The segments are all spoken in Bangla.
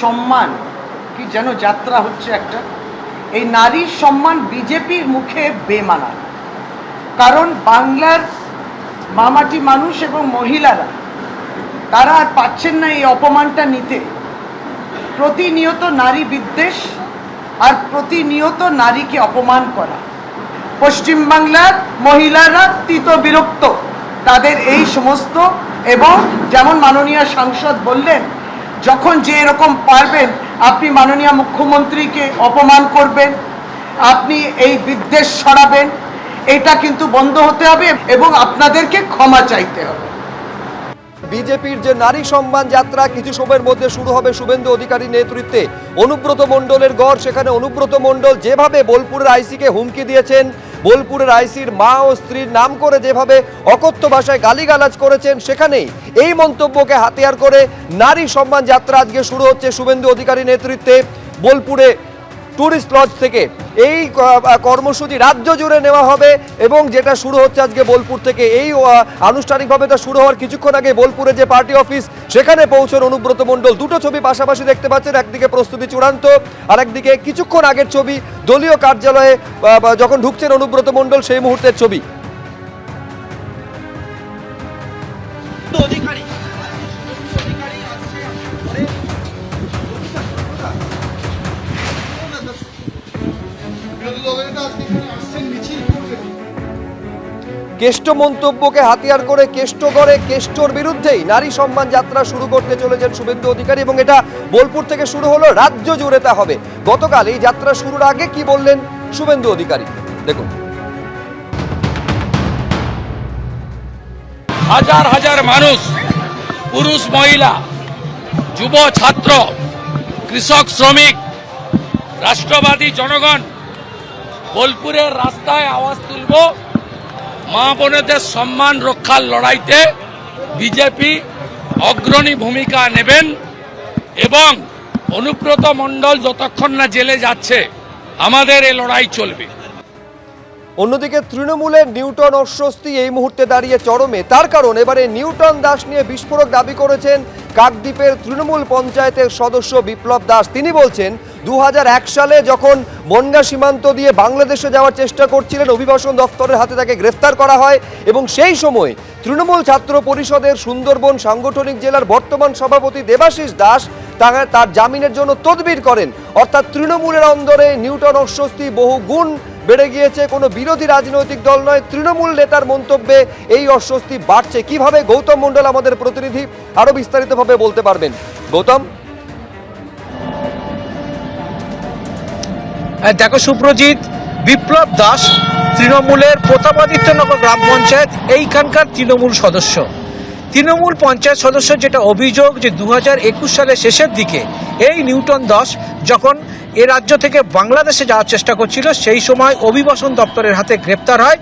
সম্মান, কি যেন যাত্রা হচ্ছে একটা, এই নারীর সম্মান বিজেপির মুখে বেমানা। কারণ বাংলার মামাটি মানুষ এবং মহিলারা, তারা আর পাচ্ছেন না এই অপমানটা নিতে। প্রতিনিয়ত নারী বিদ্বেষ আর প্রতিনিয়ত নারীকে অপমান করা। পশ্চিমবাংলার মহিলারা তীত বিরক্ত, তাদের এই সমস্ত এবং যেমন মাননীয় সাংসদ বললেন যখন যে এরকম পারবেন, আপনি মাননীয় মুখ্যমন্ত্রীকে অপমান করবেন, আপনি এই বিদ্বেষ ছড়াবেন, এটা কিন্তু বন্ধ হতে হবে এবং আপনাদেরকে ক্ষমা চাইতে হবে। বিজেপির যে নারী সম্মান যাত্রা কিছু সময়ের মধ্যে শুরু হবে শুভেন্দু অধিকারী নেতৃত্বে। অনুব্রত মণ্ডলের গড়, সেখানে অনুব্রত মণ্ডল যেভাবে বোলপুরের আইসিকে হুমকি দিয়েছেন বোলপুরের আইসির মা ও স্ত্রীর নাম করে যেভাবে অকথ্য ভাষায় গালিগালাজ করেছেন, সেখানেই এই মন্তব্যকে হাতিয়ার করে নারী সম্মান যাত্রা আজকে শুরু হচ্ছে। শুভেন্দু অধিকারী নেতৃত্বে বোলপুরে ট্যুরিস্ট লজ থেকে এই কর্মসূচি রাজ্য জুড়ে নেওয়া হবে এবং যেটা শুরু হচ্ছে আজকে বোলপুর থেকে, এই আনুষ্ঠানিকভাবে তা শুরু হওয়ার কিছুক্ষণ আগে বোলপুরে যে পার্টি অফিস, সেখানে পৌঁছন অনুব্রত মণ্ডল। দুটো ছবি পাশাপাশি দেখতে পাচ্ছেন, একদিকে প্রস্তুতি চূড়ান্ত আর একদিকে কিছুক্ষণ আগের ছবি, দলীয় কার্যালয়ে যখন ঢুকছেন অনুব্রত মণ্ডল, সেই মুহূর্তের ছবি। অধিকারী কেষ্ট মন্তব্যকে হাতিয়ার করে কেষ্ট গড়ে কেষ্টর বিরুদ্ধেই নারী সম্মান যাত্রা শুরু করতে চলেছেন শুভেন্দু অধিকারী এবং এটা বোলপুর থেকে শুরু হলো রাজ্য জুড়ে তা হবে। গতকাল এই যাত্রা শুরুর আগে কি বললেন শুভেন্দু অধিকারী? দেখুন। হাজার হাজার মানুষ পুরুষ মহিলা যুব ছাত্র কৃষক শ্রমিক রাষ্ট্রবাদী জনগণ বোলপুরের রাস্তায় আওয়াজ তুলব। মা বোনেদের সম্মান রক্ষার লড়াইতে বিজেপি অগ্রণী ভূমিকা নেবেন এবং অনুব্রত মণ্ডল যতক্ষণ না জেলে যাচ্ছে, আমাদের এই লড়াই চলবে। অন্যদিকে তৃণমূলের নিউটন অস্বস্তি এই মুহূর্তে দাঁড়িয়ে চরমে। তার কারণ, এবারে নিউটন দাস নিয়ে বিস্ফোরক দাবি করেছেন কাকদ্বীপের তৃণমূল পঞ্চায়েতের সদস্য বিপ্লব দাস। তিনি বলছেন দু হাজার এক সালে যখন বনগা সীমান্ত দিয়ে বাংলাদেশে যাওয়ার চেষ্টা করছিলেন অভিবাসন দপ্তরের হাতে তাকে গ্রেফতার করা হয় এবং সেই সময় তৃণমূল ছাত্র পরিষদের সুন্দরবন সাংগঠনিক জেলার বর্তমান সভাপতি দেবাশিস দাস তার তার জামিনের জন্য তদবির করেন। অর্থাৎ তৃণমূলের অন্দরে নিউটন অস্বস্তি বহু গুণ বেড়ে গিয়েছে, কোনো বিরোধী রাজনৈতিক দল নয়। তৃণমূল নেতার মন্তব্যে এই অস্বস্তি বাড়ছে। কীভাবে গৌতম মণ্ডল আমাদের প্রতিনিধি? আরও বিস্তারিতভাবে বলতে পারবেন। গৌতম? দেখো সুপ্রজিৎ, বিপ্লব দাস, তৃণমূলের প্রতাপাদিত্যনগর গ্রাম পঞ্চায়েত, এইখানকার তৃণমূল সদস্য। তৃণমূল পঞ্চায়েত সদস্য যেটা অভিযোগ যে দু হাজার একুশ সালের শেষের দিকে এই নিউটন দাস যখন এ রাজ্য থেকে বাংলাদেশে যাওয়ার চেষ্টা করছিল, সেই সময় অভিবাসন দপ্তরের হাতে গ্রেপ্তার হয়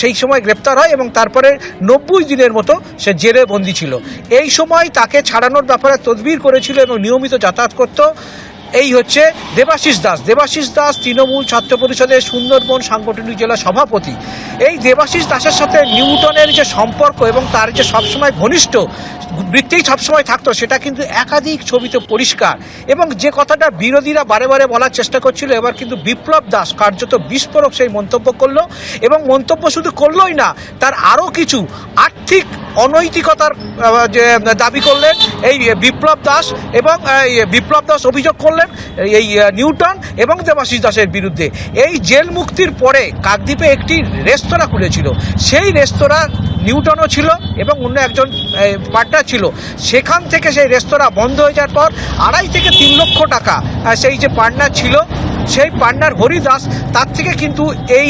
সেই সময় গ্রেপ্তার হয় এবং তারপরে নব্বই দিনের মতো সে জেলে বন্দি ছিল। এই সময় তাকে ছাড়ানোর ব্যাপারে তদবির করেছিল এবং নিয়মিত যাতায়াত করত। এই হচ্ছে দেবাশিস দাস। দেবাশিস দাস তৃণমূল ছাত্র পরিষদের সুন্দরবন সাংগঠনিক জেলা সভাপতি। এই দেবাশিস দাসের সাথে নিউটনের যে সম্পর্ক এবং তার যে সবসময় ঘনিষ্ঠ, বৃত্তেই সবসময় থাকতো, সেটা কিন্তু একাধিক ছবিতে পরিষ্কার। এবং যে কথাটা বিরোধীরা বারে বারে বলার চেষ্টা করছিল, এবার কিন্তু বিপ্লব দাস কার্যত বিস্ফোরক সেই মন্তব্য করল এবং মন্তব্য শুধু করলোই না, তার আরও কিছু আর্থিক অনৈতিকতার যে দাবি করলেন, এই বিপ্লব দাস এবং বিপ্লব দাস অভিযোগ করলেন, এই নিউটন এবং দেবাশিস দাসের বিরুদ্ধে। এই জেল মুক্তির পরে কাকদ্বীপে একটি রেস্তোরাঁ খুলেছিল। সেই রেস্তোরাঁ নিউটনও ছিল এবং অন্য একজন পার্টনার ছিল। সেখান থেকে সেই রেস্তোরাঁ বন্ধ হয়ে যাওয়ার পর আড়াই থেকে তিন লক্ষ টাকা সেই যে পার্টনার ছিল, সেই পার্টনার হরিদাস তার থেকে কিন্তু এই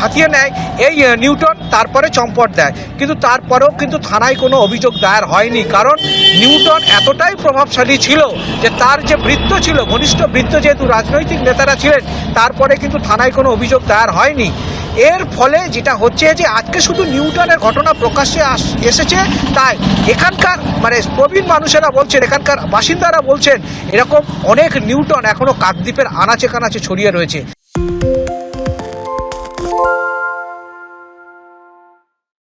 হাতিয়ে নেয়। এই নিউটন তারপরে চম্পট দেয়। কিন্তু তারপরেও কিন্তু থানায় কোনো অভিযোগ দায়ের হয়নি। কারণ নিউটন এতটাই প্রভাবশালী ছিল যে তার যে বৃত্ত ছিল, ঘনিষ্ঠ বৃত্ত যেহেতু রাজনৈতিক নেতারা ছিলেন, তারপরে কিন্তু থানায় কোনো অভিযোগ দায়ের হয়নি। এর ফলে যেটা হচ্ছে যে আজকে শুধু নিউটনের ঘটনা প্রকাশ্যে এসেছে, তাই এখানকার মানে প্রবীণ মানুষেরা বলছেন, এখানকার বাসিন্দারা বলছেন, এরকম অনেক নিউটন এখনও কাকদ্বীপের আনাচে কানাচে ছড়িয়ে রয়েছে।